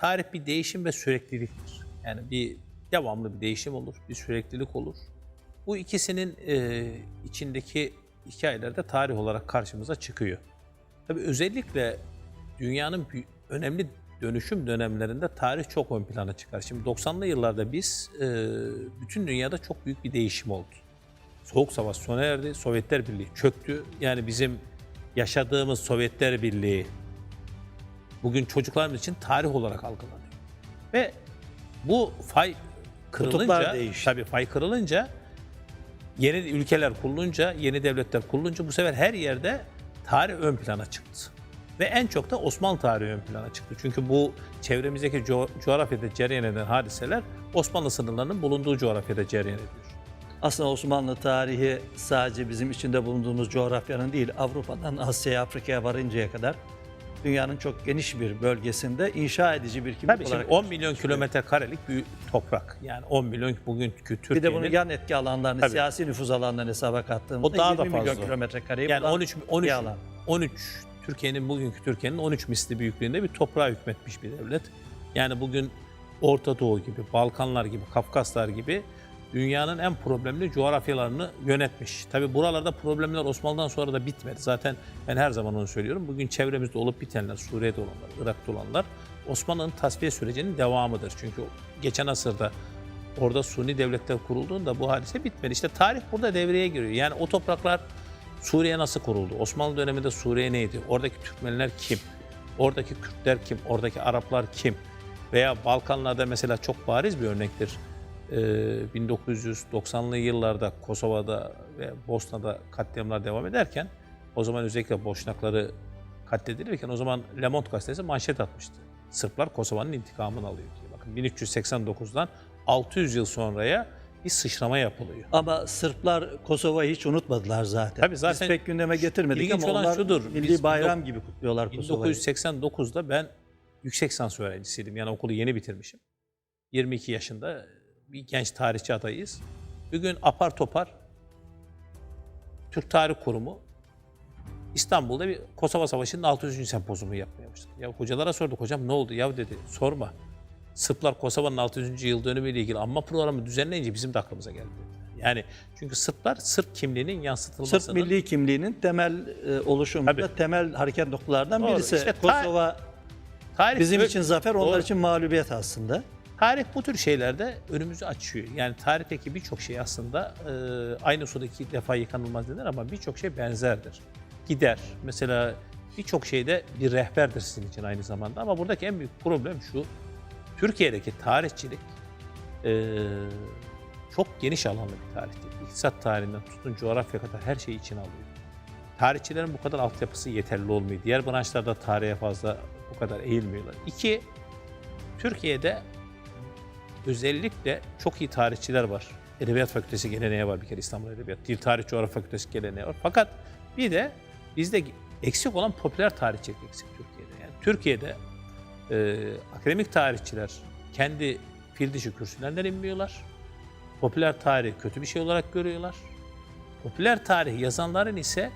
tarih bir değişim ve sürekliliktir. Yani bir devamlı bir değişim olur, bir süreklilik olur. Bu ikisinin e, içindeki hikayelerde tarih olarak karşımıza çıkıyor. Tabii özellikle dünyanın önemli dönüşüm dönemlerinde tarih çok ön plana çıkar. Şimdi 90'lı yıllarda biz e, bütün dünyada çok büyük bir değişim oldu. Soğuk Savaş sona erdi, Sovyetler Birliği çöktü. Yani bizim yaşadığımız Sovyetler Birliği bugün çocuklarımız için tarih olarak algılanıyor. Ve bu fay kırılınca, tabii fay kırılınca yeni ülkeler kurulunca, yeni devletler kurulunca bu sefer her yerde tarih ön plana çıktı. Ve en çok da Osmanlı tarihi ön plana çıktı. Çünkü bu çevremizdeki co- coğrafyada cereyan eden hadiseler Osmanlı sınırlarının bulunduğu coğrafyada cereyan ediyor. Aslında Osmanlı tarihi sadece bizim içinde bulunduğumuz coğrafyanın değil, Avrupa'dan Asya'ya, Afrika'ya varıncaya kadar dünyanın çok geniş bir bölgesinde inşa edici bir kimlik Tabii şimdi olarak 10 milyon kilometre karelik bir toprak. Yani 10 milyon bugünkü Bir de bunun Türkiye'nin yan etki alanlarını, Tabii. siyasi nüfuz alanlarını hesaba kattığımızda O daha da 20 milyon fazla. kilometre kareyi yani bulan 13 13 bir alan. 13 Türkiye'nin bugünkü Türkiye'nin 13 misli büyüklüğünde bir toprağa hükmetmiş bir devlet. Yani bugün Orta Doğu gibi, Balkanlar gibi, Kafkaslar gibi dünyanın en problemli coğrafyalarını yönetmiş. Tabi buralarda problemler Osmanlı'dan sonra da bitmedi. Zaten ben her zaman onu söylüyorum. Bugün çevremizde olup bitenler, Suriye'de olanlar, Irak'ta olanlar Osmanlı'nın tasfiye sürecinin devamıdır. Çünkü geçen asırda orada Suni devletler kurulduğunda bu hadise bitmedi. İşte tarih burada devreye giriyor. Yani o topraklar Suriye nasıl kuruldu? Osmanlı döneminde Suriye neydi? Oradaki Türkmenler kim? Oradaki Kürtler kim? Oradaki Araplar kim? Veya Balkanlarda mesela çok bariz bir örnektir. Ee, 1990'lı yıllarda Kosova'da ve Bosna'da katliamlar devam ederken o zaman özellikle Boşnakları katledilirken o zaman Le Monde gazetesi manşet atmıştı. Sırplar Kosova'nın intikamını alıyor diye. Bakın 1389'dan 600 yıl sonraya bir sıçrama yapılıyor. Ama Sırplar Kosova'yı hiç unutmadılar zaten. Tabii zaten Biz pek gündeme getirmedik ama olan onlar şudur, milli biz bayram gibi kutluyorlar Kosova'yı. 1989'da ben yüksek lisans öğrencisiydim. Yani okulu yeni bitirmişim. 22 yaşında bir genç tarihçi adayız. Bir gün apar topar Türk Tarih Kurumu İstanbul'da bir Kosova Savaşı'nın 600. sempozumu yapmaya başladı. Ya hocalara sorduk hocam ne oldu? Ya dedi sorma. Sırplar Kosova'nın 600. yıl dönümüyle ilgili anma programı düzenleyince bizim de aklımıza geldi. Yani çünkü Sırplar Sırp kimliğinin yansıtılmasının Sırp milli kimliğinin temel e, oluşumunda Tabii. temel hareket noktalarından Doğru. birisi. İşte ta- Kosova tarih bizim ö- için zafer, onlar Doğru. için mağlubiyet aslında. Tarih bu tür şeylerde önümüzü açıyor. Yani tarihteki birçok şey aslında e, aynı suda iki defa yıkanılmaz denir ama birçok şey benzerdir. Gider. Mesela birçok şeyde bir rehberdir sizin için aynı zamanda. Ama buradaki en büyük problem şu. Türkiye'deki tarihçilik e, çok geniş alanlı bir tarihtir. İktisat tarihinden tutun coğrafya kadar her şeyi içine alıyor. Tarihçilerin bu kadar altyapısı yeterli olmuyor. Diğer branşlarda tarihe fazla bu kadar eğilmiyorlar. İki, Türkiye'de özellikle çok iyi tarihçiler var. Edebiyat Fakültesi geleneği var bir kere İstanbul Edebiyat. Dil Tarih Coğrafya Fakültesi geleneği var. Fakat bir de bizde eksik olan popüler tarihçilik eksik Türkiye'de. Yani Türkiye'de e, akademik tarihçiler kendi fil dişi kürsülerinden inmiyorlar. Popüler tarihi kötü bir şey olarak görüyorlar. Popüler tarih yazanların ise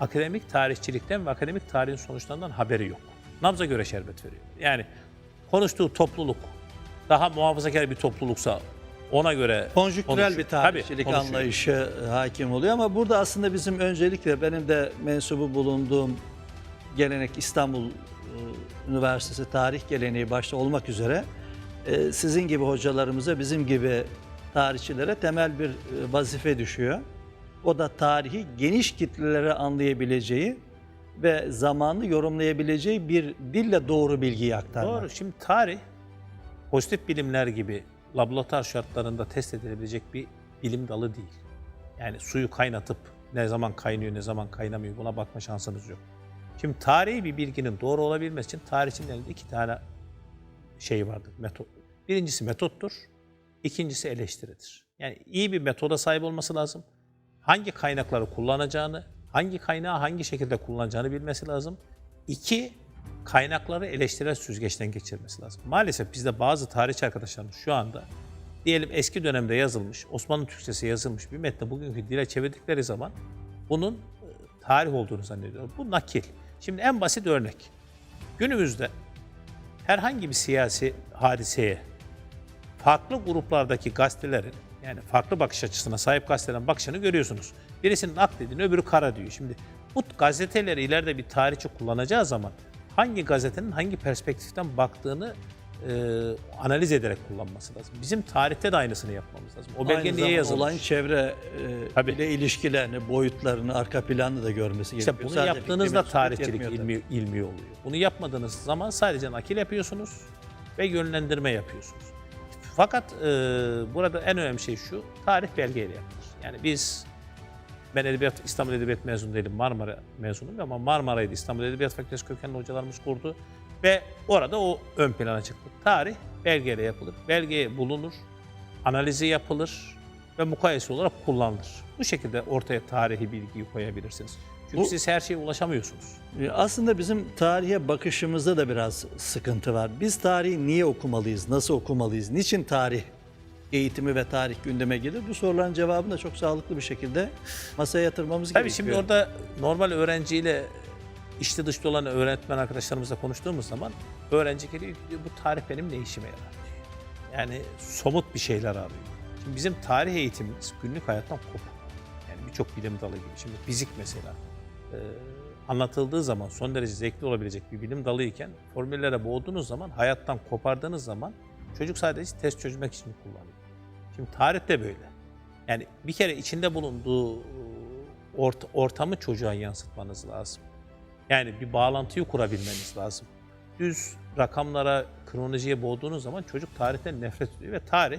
akademik tarihçilikten ve akademik tarihin sonuçlarından haberi yok. Nabza göre şerbet veriyor. Yani konuştuğu topluluk daha muhafazakar bir topluluksa ona göre Konjüktürel bir tarihçilik Tabii, konuşuyor. anlayışı e, hakim oluyor ama burada aslında bizim öncelikle benim de mensubu bulunduğum gelenek İstanbul e, Üniversitesi tarih geleneği başta olmak üzere e, sizin gibi hocalarımıza, bizim gibi tarihçilere temel bir vazife düşüyor. O da tarihi geniş kitlelere anlayabileceği ve zamanı yorumlayabileceği bir dille doğru bilgiyi aktarmak. Doğru. Şimdi tarih pozitif bilimler gibi laboratuvar şartlarında test edilebilecek bir bilim dalı değil. Yani suyu kaynatıp ne zaman kaynıyor ne zaman kaynamıyor buna bakma şansınız yok. Şimdi tarihi bir bilginin doğru olabilmesi için tarihçinin elinde iki tane şey vardır, metot. Birincisi metottur, ikincisi eleştiridir. Yani iyi bir metoda sahip olması lazım. Hangi kaynakları kullanacağını, hangi kaynağı hangi şekilde kullanacağını bilmesi lazım. İki, kaynakları eleştirel süzgeçten geçirmesi lazım. Maalesef bizde bazı tarihçi arkadaşlarımız şu anda diyelim eski dönemde yazılmış, Osmanlı Türkçesi yazılmış bir metni bugünkü dile çevirdikleri zaman bunun e, tarih olduğunu zannediyorlar. Bu nakil. Şimdi en basit örnek. Günümüzde herhangi bir siyasi hadiseye farklı gruplardaki gazetelerin yani farklı bakış açısına sahip gazetelerin bakışını görüyorsunuz. Birisinin ak dediğini öbürü kara diyor. Şimdi bu gazeteleri ileride bir tarihçi kullanacağı zaman hangi gazetenin hangi perspektiften baktığını e, analiz ederek kullanması lazım. Bizim tarihte de aynısını yapmamız lazım. O belge Aynı niye yazılmış? Olayın çevre e, Tabii. ile ilişkilerini, boyutlarını, arka planını da görmesi İşte gerekiyor. bunu Sadece yaptığınızda tarihçilik ilmi, ilmi oluyor. Bunu yapmadığınız zaman sadece nakil yapıyorsunuz ve yönlendirme yapıyorsunuz. Fakat e, burada en önemli şey şu, tarih belgeyle yapılır. Yani biz, ben Edebiyat, İstanbul Edebiyat mezunu değilim, Marmara mezunuyum ama Marmara'ydı İstanbul Edebiyat Fakültesi kökenli hocalarımız kurdu. Ve orada o ön plana çıktı. Tarih belgeyle yapılır. Belge bulunur, analizi yapılır ve mukayese olarak kullanılır. Bu şekilde ortaya tarihi bilgiyi koyabilirsiniz. Çünkü Bu- siz her şeye ulaşamıyorsunuz. E, Aslında bizim tarihe bakışımızda da biraz sıkıntı var. Biz tarihi niye okumalıyız, nasıl okumalıyız, niçin tarih eğitimi ve tarih gündeme gelir? Bu soruların cevabını da çok sağlıklı bir şekilde masaya yatırmamız Tabii gerekiyor. şimdi orada normal öğrenciyle içli dışlı olan öğretmen arkadaşlarımızla konuştuğumuz zaman öğrenci geliyor diyor bu tarih benim ne işime yarar. Yani somut bir şeyler arıyor. Şimdi bizim tarih eğitimimiz günlük hayattan kopuk. Yani birçok bilim dalı gibi. Şimdi fizik mesela e, anlatıldığı zaman son derece zevkli olabilecek bir bilim dalı iken formüllere boğduğunuz zaman hayattan kopardığınız zaman çocuk sadece test çözmek için kullanıyor. Şimdi tarih de böyle. Yani bir kere içinde bulunduğu ort- ortamı çocuğa yansıtmanız lazım. Yani bir bağlantıyı kurabilmeniz lazım. Düz rakamlara, kronolojiye boğduğunuz zaman çocuk tarihten nefret ediyor ve tarih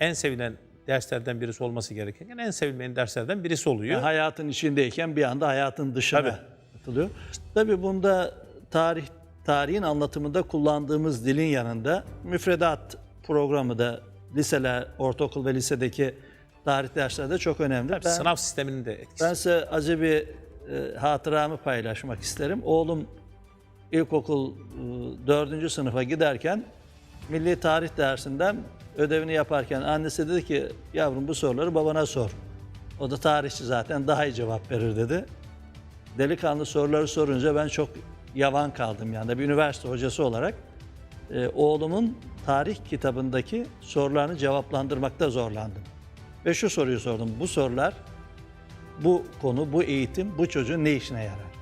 en sevilen derslerden birisi olması gerekirken en sevilmeyen derslerden birisi oluyor. Yani hayatın içindeyken bir anda hayatın dışına Tabii. atılıyor. Tabii bunda tarih tarihin anlatımında kullandığımız dilin yanında müfredat programı da liseler, ortaokul ve lisedeki tarih dersleri de çok önemli. Tabii Ben- sınav sisteminin de etkisi. Ben size acı bir e, hatıramı paylaşmak isterim. Oğlum ilkokul e, 4. sınıfa giderken milli tarih dersinden ödevini yaparken annesi dedi ki yavrum bu soruları babana sor. O da tarihçi zaten daha iyi cevap verir dedi. Delikanlı soruları sorunca ben çok yavan kaldım yani bir üniversite hocası olarak. e, oğlumun tarih kitabındaki sorularını cevaplandırmakta zorlandım. Ve şu soruyu sordum. Bu sorular bu konu, bu eğitim bu çocuğun ne işine yarar?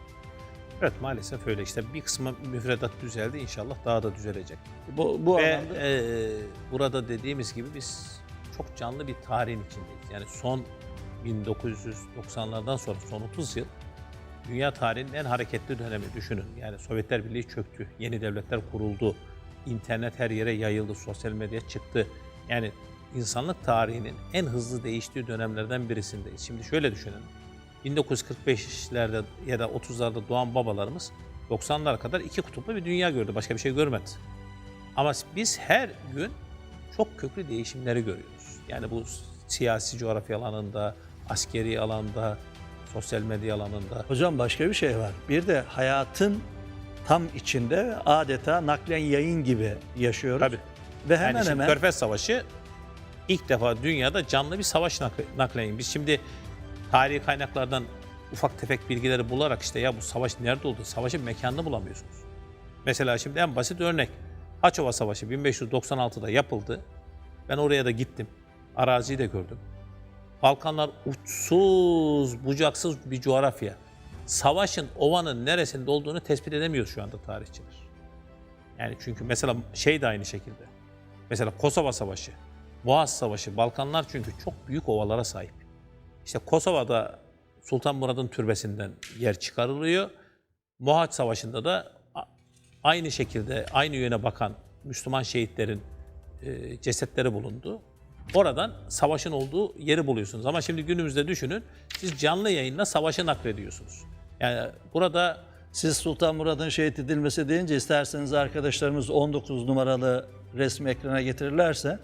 Evet maalesef öyle işte bir kısmı müfredat düzeldi inşallah daha da düzelecek. Bu, bu Ve anlamda e, burada dediğimiz gibi biz çok canlı bir tarihin içindeyiz. Yani son 1990'lardan sonra son 30 yıl dünya tarihinin en hareketli dönemi düşünün. Yani Sovyetler Birliği çöktü, yeni devletler kuruldu, internet her yere yayıldı, sosyal medya çıktı. Yani insanlık tarihinin en hızlı değiştiği dönemlerden birisindeyiz. Şimdi şöyle düşünün. 1945'lerde ya da 30'larda doğan babalarımız 90'lara kadar iki kutuplu bir dünya gördü. Başka bir şey görmedi. Ama biz her gün çok köklü değişimleri görüyoruz. Yani bu siyasi coğrafya alanında, askeri alanda, sosyal medya alanında. hocam başka bir şey var. Bir de hayatın tam içinde adeta naklen yayın gibi yaşıyoruz. Tabii. Ve hemen yani şimdi hemen Körfez Savaşı ilk defa dünyada canlı bir savaş nak- nakleyin. Biz şimdi tarihi kaynaklardan ufak tefek bilgileri bularak işte ya bu savaş nerede oldu? Savaşın mekanını bulamıyorsunuz. Mesela şimdi en basit örnek. Haçova Savaşı 1596'da yapıldı. Ben oraya da gittim. Araziyi de gördüm. Balkanlar uçsuz, bucaksız bir coğrafya. Savaşın ovanın neresinde olduğunu tespit edemiyor şu anda tarihçiler. Yani çünkü mesela şey de aynı şekilde. Mesela Kosova Savaşı, Boğaz Savaşı, Balkanlar çünkü çok büyük ovalara sahip. İşte Kosova'da Sultan Murad'ın türbesinden yer çıkarılıyor. Mohaç Savaşı'nda da aynı şekilde aynı yöne bakan Müslüman şehitlerin e, cesetleri bulundu. Oradan savaşın olduğu yeri buluyorsunuz. Ama şimdi günümüzde düşünün, siz canlı yayınla savaşı naklediyorsunuz. Yani burada siz Sultan Murad'ın şehit edilmesi deyince isterseniz arkadaşlarımız 19 numaralı resmi ekrana getirirlerse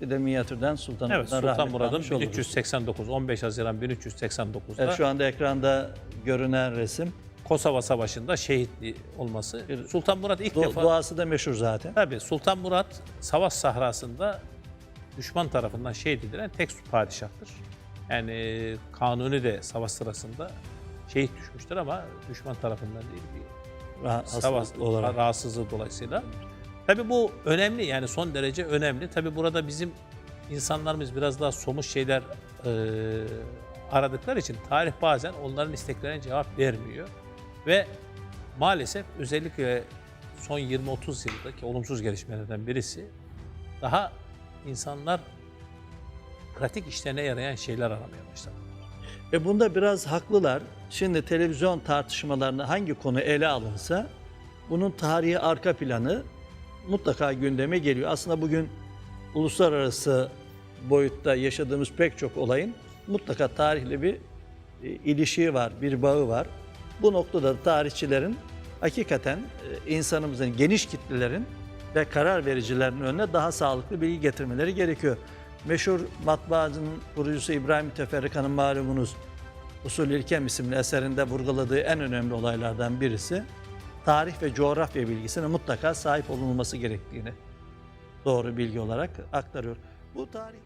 bir de minyatürden Sultan evet Murad'dan Sultan Murad'ın almış oluruz. 1389, 15 Haziran 1389'da Evet, şu anda ekranda görünen resim. Kosova Savaşı'nda şehitli olması. Sultan Murat ilk Du- defa duası da meşhur zaten. tabii Sultan Murat savaş sahrasında düşman tarafından şehit edilen tek padişahtır. Yani Kanuni de savaş sırasında şehit düşmüştür ama düşman tarafından değil bir hastalık olarak. rahatsızlığı dolayısıyla. Tabii bu önemli yani son derece önemli. Tabii burada bizim insanlarımız biraz daha somut şeyler e, aradıkları için tarih bazen onların isteklerine cevap vermiyor. Ve maalesef özellikle son 20-30 yıldaki olumsuz gelişmelerden birisi daha insanlar pratik işlerine yarayan şeyler aramaya başladı. E bunda biraz haklılar. Şimdi televizyon tartışmalarında hangi konu ele alınsa bunun tarihi arka planı mutlaka gündeme geliyor. Aslında bugün uluslararası boyutta yaşadığımız pek çok olayın mutlaka tarihle bir e, ilişiği var, bir bağı var. Bu noktada da tarihçilerin hakikaten e, insanımızın geniş kitlelerin ve karar vericilerin önüne daha sağlıklı bilgi getirmeleri gerekiyor. Meşhur matbaanın kurucusu İbrahim Teferrika'nın malumunuz Usul İlkem isimli eserinde vurguladığı en önemli olaylardan birisi tarih ve coğrafya bilgisine mutlaka sahip olunması gerektiğini doğru bilgi olarak aktarıyor. Bu tarih